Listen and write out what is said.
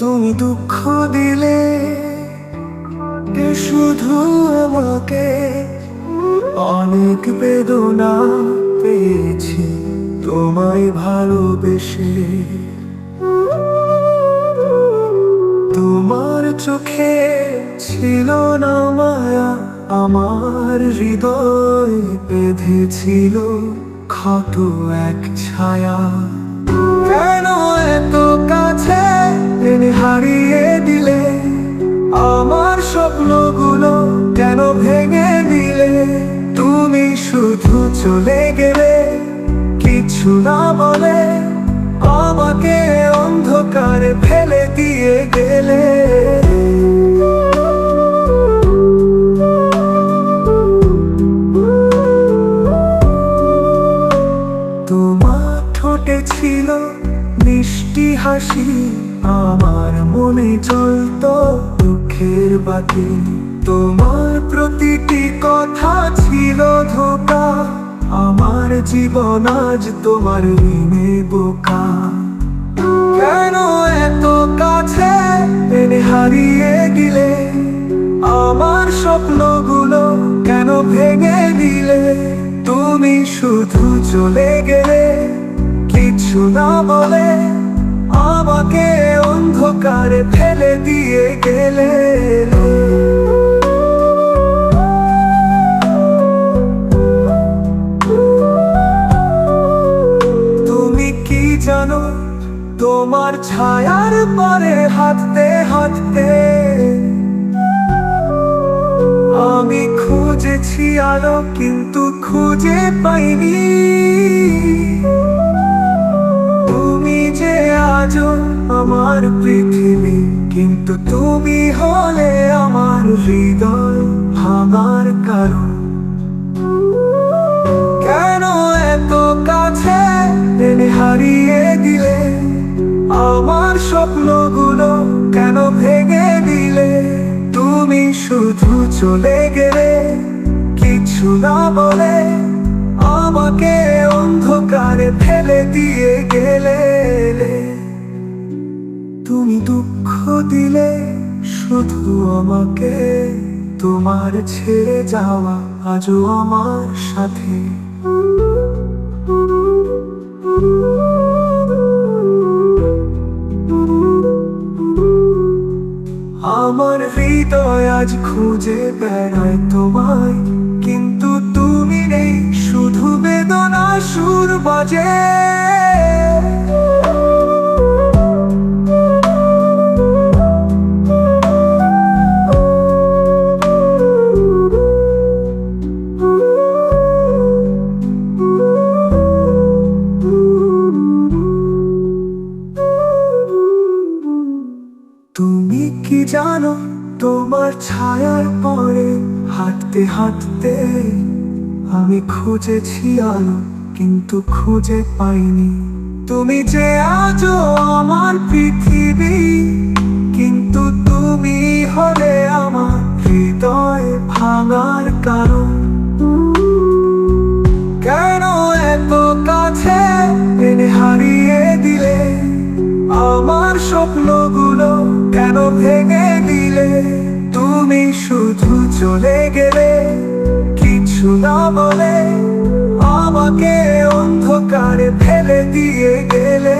তুমি দুঃখ দিলে শুধু আমাকে অনেক বেদনা পেয়েছি, তোমায় ভালোবেসে। তোমার চোখে ছিল না মায়া, আমার হৃদয় বেঁধেছিল ক্ষত এক ছায়া। হারিয়ে দিলে আমার স্বপ্নগুলো কেন ভেঙে দিলে? তুমি শুধু চলে গেলে কিছু না বলে মিষ্টি হাসি আমার মনে চলত দুঃখের বাতি। তোমার প্রতিটি কথা ছিল ধোকা। আমার জীবন আজ তোমার ঋণে বোকা। কেন এত কাছে এনে হারিয়ে গেলে? আমার স্বপ্নগুলো কেন ভেঙে দিলে? তুমি শুধু চলে গেলে, কিছু না বলে অন্ধকারে ফেলে দিয়ে গেলে তুমি কি জানো তোমার ছায়ার পরে হাঁটতে হাঁটতে? আমি খুঁজেছি আলো কিন্তু খুঁজে পাইনি। তুমি যে আজও আমার পৃথিবী, কিন্তু তুমি হলে আমার হৃদয় ভাঙার কারণ। কেন এত কাছে এনে হারিয়ে দিলে? আমার স্বপ্নগুলো কেন ভেঙে দিলে? তুমি শুধু চলে গেলে, কিছু না বলে আমাকে অন্ধকারে ফেলে দিয়ে গেলে। শুধু আমাকে তোমার ছেড়ে যাওয়া আজও আমার সাথে। আমার হৃদয় আজ খুঁজে বেড়ায় তোমায়। তুমি কি জানো তোমার ছায়ার পরে হাঁটতে হাঁটতে আমি খুঁজেছি আলো, কিন্তু খুঁজে পাইনি। তুমি যে আজও আমার আমার স্বপ্নগুলো কেন ভেঙে দিলে? তুমি শুধু চলে গেলে, কিছু না বলে, আমাকে অন্ধকারে ফেলে দিয়ে গেলে।